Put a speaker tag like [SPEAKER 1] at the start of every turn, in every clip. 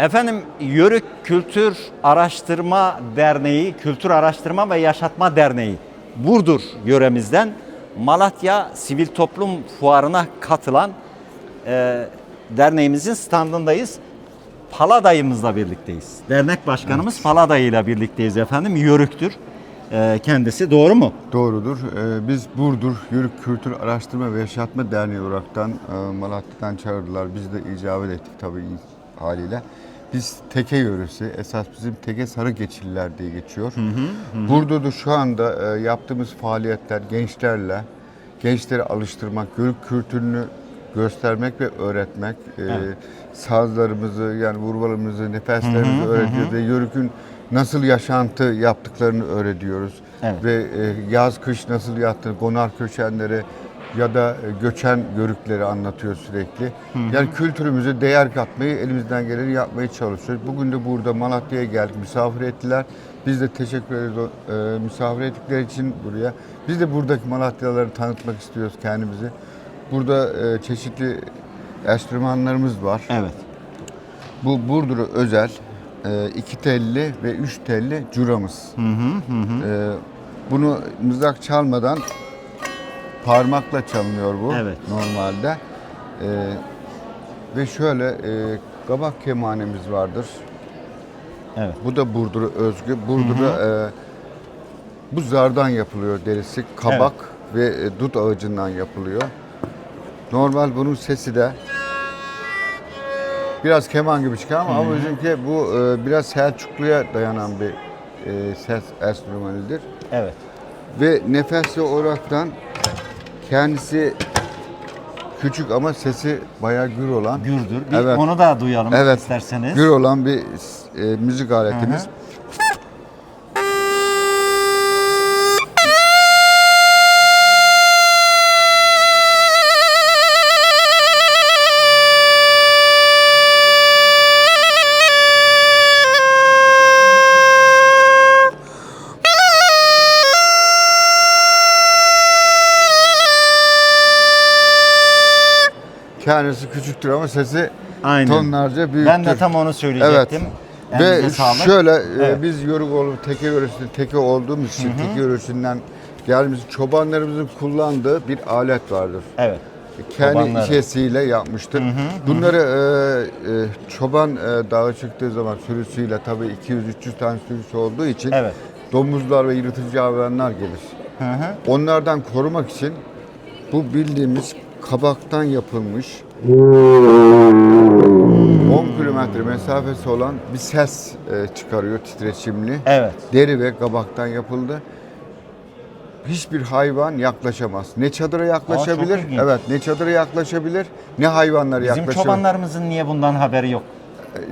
[SPEAKER 1] Efendim Yörük Kültür Araştırma Derneği, Kültür Araştırma ve Yaşatma Derneği Burdur yöremizden Malatya Sivil Toplum Fuarı'na katılan e, derneğimizin standındayız. Paladayımızla birlikteyiz. Dernek başkanımız Paladayı ile birlikteyiz efendim. Yörüktür e, kendisi. Doğru mu?
[SPEAKER 2] Doğrudur. Ee, biz Burdur Yörük Kültür Araştırma ve Yaşatma Derneği olaraktan e, Malatya'dan çağırdılar. Biz de icabet ettik tabii haliyle. Biz Teke yöresi, esas bizim Teke Sarı Geçililer diye geçiyor. Burada da şu anda e, yaptığımız faaliyetler gençlerle, gençleri alıştırmak, Yörük kültürünü göstermek ve öğretmek, e, sazlarımızı yani vurvalarımızı, nefeslerimizi öğretiyoruz ve Yörük'ün nasıl yaşantı yaptıklarını öğretiyoruz.
[SPEAKER 1] Evet.
[SPEAKER 2] Ve e, yaz kış nasıl yattığını, konar köşenleri ya da e, göçen yörükleri anlatıyor sürekli. Yani kültürümüze değer katmayı elimizden geleni yapmaya çalışıyoruz. Bugün de burada Malatya'ya geldik, misafir ettiler. Biz de teşekkür ederiz e, misafir ettikleri için buraya. Biz de buradaki Malatyalıları tanıtmak istiyoruz kendimizi. Burada e, çeşitli enstrümanlarımız var.
[SPEAKER 1] Evet.
[SPEAKER 2] Bu Burdur'a özel e, iki telli ve üç telli curamız. E, bunu mızrak çalmadan parmakla çalınıyor bu
[SPEAKER 1] Evet.
[SPEAKER 2] normalde. E, ve şöyle e, kabak kemanemiz vardır.
[SPEAKER 1] Evet.
[SPEAKER 2] Bu da Burdur'a özgü. Burdur'a e, bu zardan yapılıyor derisi. Kabak ve e, dut ağacından yapılıyor. Normal bunun sesi de biraz keman gibi çıkar ama, ama bizimki bu e, biraz Selçuklu'ya dayanan bir e, ses enstrümanıdır.
[SPEAKER 1] Evet.
[SPEAKER 2] Ve nefesli olaraktan kendisi küçük ama sesi bayağı gür olan.
[SPEAKER 1] Gürdür. Bir
[SPEAKER 2] Evet.
[SPEAKER 1] onu da duyalım
[SPEAKER 2] Evet.
[SPEAKER 1] isterseniz.
[SPEAKER 2] Gür olan bir e, müzik aletimiz. Kendisi küçüktür ama sesi
[SPEAKER 1] Aynen.
[SPEAKER 2] tonlarca büyüktür.
[SPEAKER 1] Ben de tam onu söyleyecektim.
[SPEAKER 2] Ve
[SPEAKER 1] Elinize sağlık.
[SPEAKER 2] şöyle e,
[SPEAKER 1] Evet.
[SPEAKER 2] biz Yorugoğlu Teke yöresinde Teke olduğumuz için Teke yöresinden geldiğimiz çobanlarımızın kullandığı bir alet vardır.
[SPEAKER 1] Evet.
[SPEAKER 2] Kendi
[SPEAKER 1] Çobanları.
[SPEAKER 2] işesiyle yapmıştır. Bunları e, e, çoban e, dağa çıktığı zaman sürüsüyle tabii 200-300 tane sürüsü olduğu için
[SPEAKER 1] Evet.
[SPEAKER 2] domuzlar ve yırtıcı hayvanlar gelir.
[SPEAKER 1] Hı hı.
[SPEAKER 2] Onlardan korumak için bu bildiğimiz kabaktan yapılmış 10 kilometre mesafesi olan bir ses e, çıkarıyor titreşimli.
[SPEAKER 1] Evet.
[SPEAKER 2] Deri ve kabaktan yapıldı. Hiçbir hayvan yaklaşamaz. Ne çadıra yaklaşabilir?
[SPEAKER 1] Aa,
[SPEAKER 2] evet, ne çadıra yaklaşabilir, ne hayvanlar
[SPEAKER 1] Bizim
[SPEAKER 2] yaklaşabilir.
[SPEAKER 1] çobanlarımızın niye bundan haberi yok?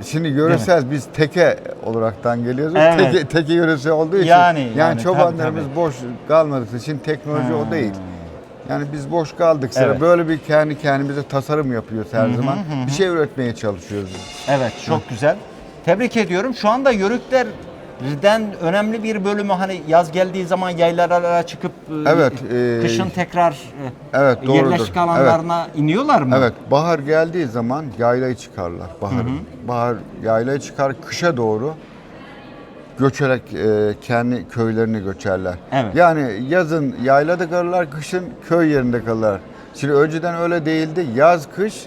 [SPEAKER 2] Şimdi yöresel biz teke olaraktan geliyoruz.
[SPEAKER 1] Evet.
[SPEAKER 2] Teke, teke yöresi olduğu için
[SPEAKER 1] Yani,
[SPEAKER 2] yani,
[SPEAKER 1] yani,
[SPEAKER 2] çobanlarımız
[SPEAKER 1] tabii,
[SPEAKER 2] boş kalmadığı için teknoloji o değil. Yani biz boş kaldık sıra.
[SPEAKER 1] Evet.
[SPEAKER 2] Böyle bir kendi kendimize tasarım yapıyoruz her zaman. Bir şey üretmeye çalışıyoruz.
[SPEAKER 1] Evet çok güzel. Tebrik ediyorum. Şu anda yörüklerden önemli bir bölümü hani yaz geldiği zaman yaylalara çıkıp e,
[SPEAKER 2] Evet, e,
[SPEAKER 1] kışın tekrar e,
[SPEAKER 2] Evet, doğrudur.
[SPEAKER 1] yerleşik alanlarına iniyorlar mı?
[SPEAKER 2] Evet, bahar geldiği zaman yaylayı çıkarlar. Bahar, bahar yaylayı çıkar, kışa doğru göçerek e, kendi köylerine göçerler.
[SPEAKER 1] Evet.
[SPEAKER 2] Yani yazın yaylada kalırlar, kışın köy yerinde kalırlar. Şimdi önceden öyle değildi. Yaz, kış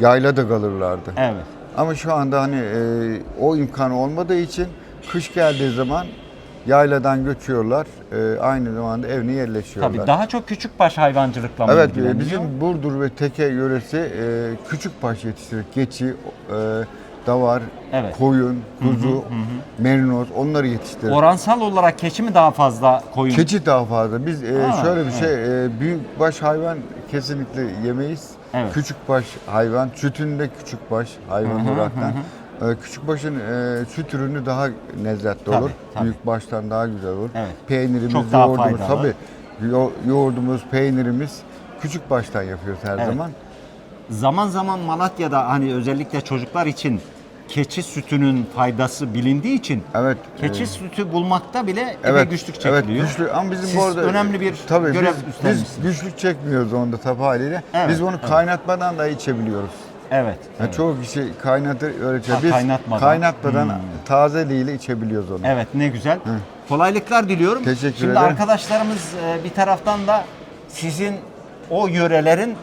[SPEAKER 2] yaylada kalırlardı.
[SPEAKER 1] Evet.
[SPEAKER 2] Ama şu anda hani e, o imkan olmadığı için kış geldiği zaman yayladan göçüyorlar. E, aynı zamanda evine yerleşiyorlar.
[SPEAKER 1] Tabii daha çok küçük baş hayvancılıkla mı
[SPEAKER 2] Evet,
[SPEAKER 1] ilgileniyor?
[SPEAKER 2] e, bizim Burdur ve Teke yöresi e, küçük baş yetiştirir. Keçi, e, davar,
[SPEAKER 1] Evet.
[SPEAKER 2] koyun, kuzu, merinoz onları yetiştirir.
[SPEAKER 1] Oransal olarak keçi mi daha fazla koyun?
[SPEAKER 2] Keçi daha fazla. Biz e,
[SPEAKER 1] Ha,
[SPEAKER 2] şöyle bir şey, e, büyük baş hayvan kesinlikle yemeyiz.
[SPEAKER 1] Evet.
[SPEAKER 2] Küçük baş hayvan, sütünde küçük baş hayvan olaraktan. E, küçük başın e, süt ürünü daha lezzetli
[SPEAKER 1] Tabii,
[SPEAKER 2] olur.
[SPEAKER 1] tabii.
[SPEAKER 2] Büyük baştan daha güzel olur.
[SPEAKER 1] Evet.
[SPEAKER 2] Peynirimiz,
[SPEAKER 1] Çok daha
[SPEAKER 2] yoğurdumuz
[SPEAKER 1] faydalı.
[SPEAKER 2] tabii. Yo- yoğurdumuz, peynirimiz küçük baştan yapıyoruz her
[SPEAKER 1] Evet.
[SPEAKER 2] zaman.
[SPEAKER 1] Zaman zaman Malatya'da hani özellikle çocuklar için keçi sütünün faydası bilindiği için
[SPEAKER 2] Evet.
[SPEAKER 1] keçi
[SPEAKER 2] e,
[SPEAKER 1] sütü bulmakta bile
[SPEAKER 2] evet,
[SPEAKER 1] güçlük çekiliyor.
[SPEAKER 2] Evet, güçlü ama bizim
[SPEAKER 1] Siz
[SPEAKER 2] bu arada
[SPEAKER 1] önemli bir
[SPEAKER 2] tabii
[SPEAKER 1] görev
[SPEAKER 2] biz,
[SPEAKER 1] üstlenmişsiniz.
[SPEAKER 2] biz güçlük çekmiyoruz onda tabii haliyle.
[SPEAKER 1] Evet,
[SPEAKER 2] biz bunu
[SPEAKER 1] evet.
[SPEAKER 2] kaynatmadan da içebiliyoruz.
[SPEAKER 1] Evet.
[SPEAKER 2] Yani
[SPEAKER 1] evet.
[SPEAKER 2] Çoğu kişi kaynatır öyle.
[SPEAKER 1] Ha,
[SPEAKER 2] Biz
[SPEAKER 1] kaynatmadan.
[SPEAKER 2] kaynatmadan tazeliğiyle içebiliyoruz onu.
[SPEAKER 1] Evet ne güzel. Kolaylıklar diliyorum.
[SPEAKER 2] Teşekkür
[SPEAKER 1] Şimdi
[SPEAKER 2] ederim.
[SPEAKER 1] arkadaşlarımız e, bir taraftan da sizin o yörelerin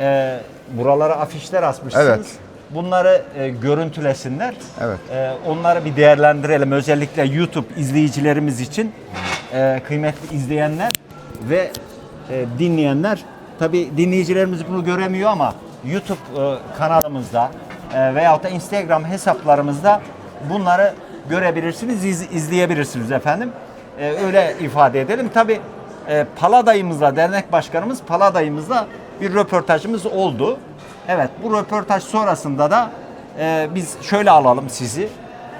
[SPEAKER 1] e, buralara afişler asmışsınız.
[SPEAKER 2] Evet.
[SPEAKER 1] Bunları e, görüntülesinler.
[SPEAKER 2] Evet.
[SPEAKER 1] E, onları bir değerlendirelim. Özellikle YouTube izleyicilerimiz için e, kıymetli izleyenler ve e, dinleyenler. Tabi dinleyicilerimiz bunu göremiyor ama YouTube e, kanalımızda e, veyahut da Instagram hesaplarımızda bunları görebilirsiniz, iz- izleyebilirsiniz efendim. E, öyle ifade edelim. Tabi e, Paladayımızla, dernek başkanımız Paladayımızla bir röportajımız oldu. Evet bu röportaj sonrasında da e, biz şöyle alalım sizi.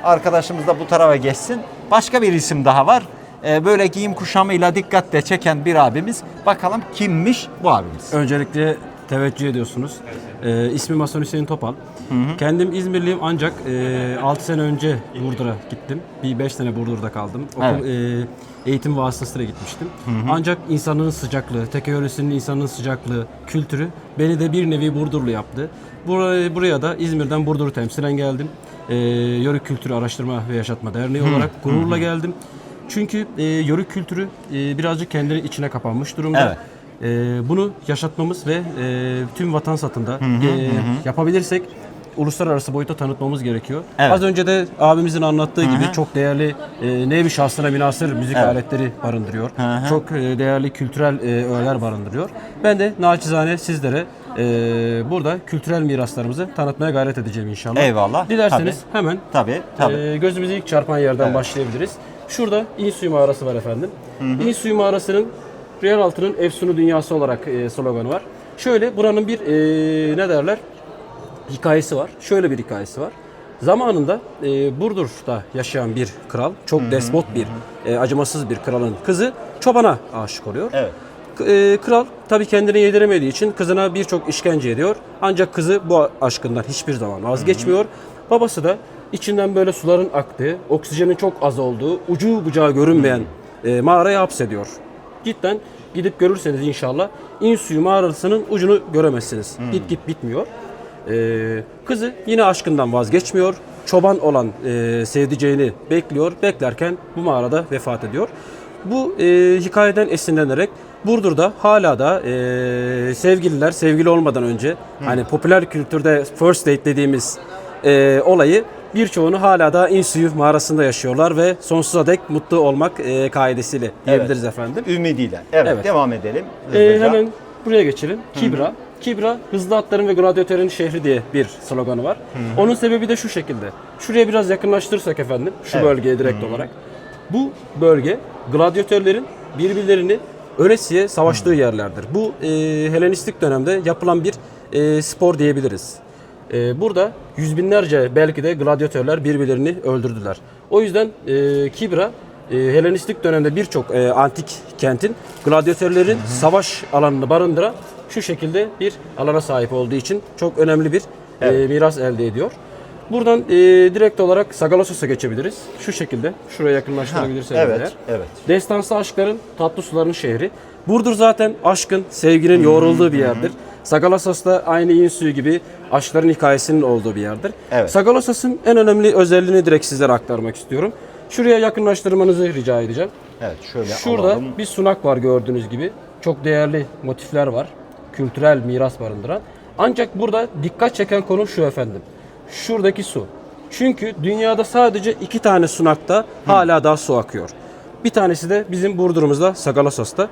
[SPEAKER 1] Arkadaşımız da bu tarafa geçsin. Başka bir isim daha var. E, böyle giyim kuşamıyla dikkatle çeken bir abimiz. Bakalım kimmiş bu abimiz?
[SPEAKER 3] Öncelikle teveccüh ediyorsunuz. Ee, ismim Hasan Hüseyin Topal. Kendim İzmirliyim ancak e, 6 sene önce Burdur'a gittim. Bir 5 sene Burdur'da kaldım. Okul, e, eğitim vasıtasıyla gitmiştim. Ancak insanın sıcaklığı, teke yöresinin insanın sıcaklığı, kültürü beni de bir nevi Burdurlu yaptı. Buraya, buraya da İzmir'den Burdur'u temsilen geldim. E, Yörük Kültürü Araştırma ve Yaşatma Derneği olarak gururla geldim. Çünkü e, yörük kültürü e, birazcık kendini içine kapanmış durumda.
[SPEAKER 1] Evet.
[SPEAKER 3] Ee, bunu yaşatmamız ve e, tüm vatan satında e, yapabilirsek uluslararası boyuta tanıtmamız gerekiyor.
[SPEAKER 1] Evet.
[SPEAKER 3] Az önce de abimizin anlattığı gibi çok değerli e, nevi şahsına münasır müzik
[SPEAKER 1] Evet.
[SPEAKER 3] aletleri barındırıyor.
[SPEAKER 1] hı.
[SPEAKER 3] Çok e, değerli kültürel e, öğeler barındırıyor. Ben de naçizane sizlere e, burada kültürel miraslarımızı tanıtmaya gayret edeceğim inşallah.
[SPEAKER 1] Eyvallah.
[SPEAKER 3] Dilerseniz hemen
[SPEAKER 1] Tabii tabii.
[SPEAKER 3] ee, gözümüzü ilk çarpan yerden
[SPEAKER 1] Evet.
[SPEAKER 3] başlayabiliriz. Şurada İnsuyu mağarası var efendim. İnsuyu mağarasının Riyalaltı'nın efsunu dünyası olarak e, sloganı var. Şöyle buranın bir e, ne derler hikayesi var. Şöyle bir hikayesi var. Zamanında e, Burdur'da yaşayan bir kral, çok despot bir, e, acımasız bir kralın kızı çobana aşık oluyor.
[SPEAKER 1] Evet.
[SPEAKER 3] E, kral tabii kendini yediremediği için kızına birçok işkence ediyor. Ancak kızı bu aşkından hiçbir zaman vazgeçmiyor. Babası da içinden böyle suların aktığı, oksijenin çok az olduğu, ucu bucağı görünmeyen e, mağaraya hapsediyor. Cidden gidip görürseniz inşallah İnsuyu mağarasının ucunu göremezsiniz. Git git bitmiyor. E, kızı yine aşkından vazgeçmiyor. Çoban olan e, sevdiceğini bekliyor. Beklerken bu mağarada vefat ediyor. Bu e, hikayeden esinlenerek Burdur'da hala da e, sevgililer sevgili olmadan önce hani popüler kültürde first date dediğimiz e, olayı birçoğunu hala da İnsuyu mağarasında yaşıyorlar ve sonsuza dek mutlu olmak e, kaidesiyle diyebiliriz efendim.
[SPEAKER 1] Ümidiyle. Evet,
[SPEAKER 3] Evet.
[SPEAKER 1] devam edelim.
[SPEAKER 3] E,
[SPEAKER 1] hızlıca.
[SPEAKER 3] hemen buraya geçelim. Kibra. Kibra hızlı atların ve gladyatörün şehri diye bir sloganı var. Onun sebebi de şu şekilde. Şuraya biraz yakınlaştırırsak efendim şu
[SPEAKER 1] Evet.
[SPEAKER 3] bölgeye direkt olarak. Bu bölge gladyatörlerin birbirlerini ölesiye savaştığı yerlerdir. Bu e, Helenistik dönemde yapılan bir e, spor diyebiliriz. E, burada yüz binlerce belki de gladyatörler birbirlerini öldürdüler. O yüzden e, Kibra e, Helenistik dönemde birçok e, antik kentin gladyatörlerin savaş alanını barındıran şu şekilde bir alana sahip olduğu için çok önemli bir e, miras elde ediyor. Buradan e, direkt olarak Sagalassos'a geçebiliriz. Şu şekilde. Şuraya yakınlaştırabilirseniz
[SPEAKER 1] evet,
[SPEAKER 3] eğer.
[SPEAKER 1] evet.
[SPEAKER 3] Destansı aşkların, tatlı suların şehri. Burdur zaten aşkın, sevginin yoğrulduğu bir yerdir. Sagalassos da aynı yin suyu gibi aşkların hikayesinin olduğu bir yerdir.
[SPEAKER 1] Evet.
[SPEAKER 3] Sagalassos'un en önemli özelliğini direkt sizlere aktarmak istiyorum. Şuraya yakınlaştırmanızı rica edeceğim.
[SPEAKER 1] Evet, şöyle
[SPEAKER 3] Şurada
[SPEAKER 1] alalım.
[SPEAKER 3] bir sunak var gördüğünüz gibi. Çok değerli motifler var. Kültürel miras barındıran. Ancak burada dikkat çeken konu şu efendim. Şuradaki su. Çünkü dünyada sadece iki tane sunakta hala daha su akıyor. Bir tanesi de bizim Burdur'umuzda Sagalassos'ta.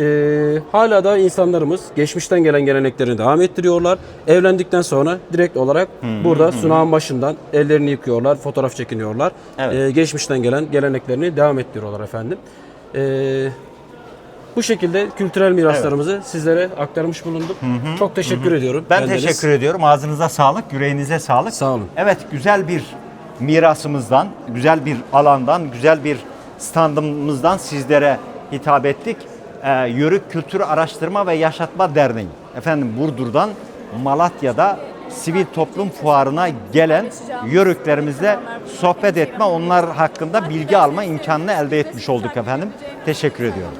[SPEAKER 3] Ee, hala da insanlarımız geçmişten gelen geleneklerini devam ettiriyorlar. Evlendikten sonra direkt olarak burada sunağın başından ellerini yıkıyorlar, fotoğraf çekiniyorlar.
[SPEAKER 1] Evet.
[SPEAKER 3] Ee, geçmişten gelen geleneklerini devam ettiriyorlar efendim. Ee, bu şekilde kültürel miraslarımızı sizlere aktarmış bulunduk. Çok teşekkür ediyorum.
[SPEAKER 1] Ben
[SPEAKER 3] Bendeniz.
[SPEAKER 1] teşekkür ediyorum. Ağzınıza sağlık, yüreğinize sağlık.
[SPEAKER 3] Sağ olun.
[SPEAKER 1] Evet, güzel bir mirasımızdan, güzel bir alandan, güzel bir standımızdan sizlere hitap ettik. Ee, Yörük Kültür Araştırma ve Yaşatma Derneği. Efendim Burdur'dan Malatya'da sivil toplum fuarına gelen yörüklerimizle sohbet etme, onlar hakkında bilgi alma imkanını elde etmiş olduk efendim. Teşekkür ediyorum.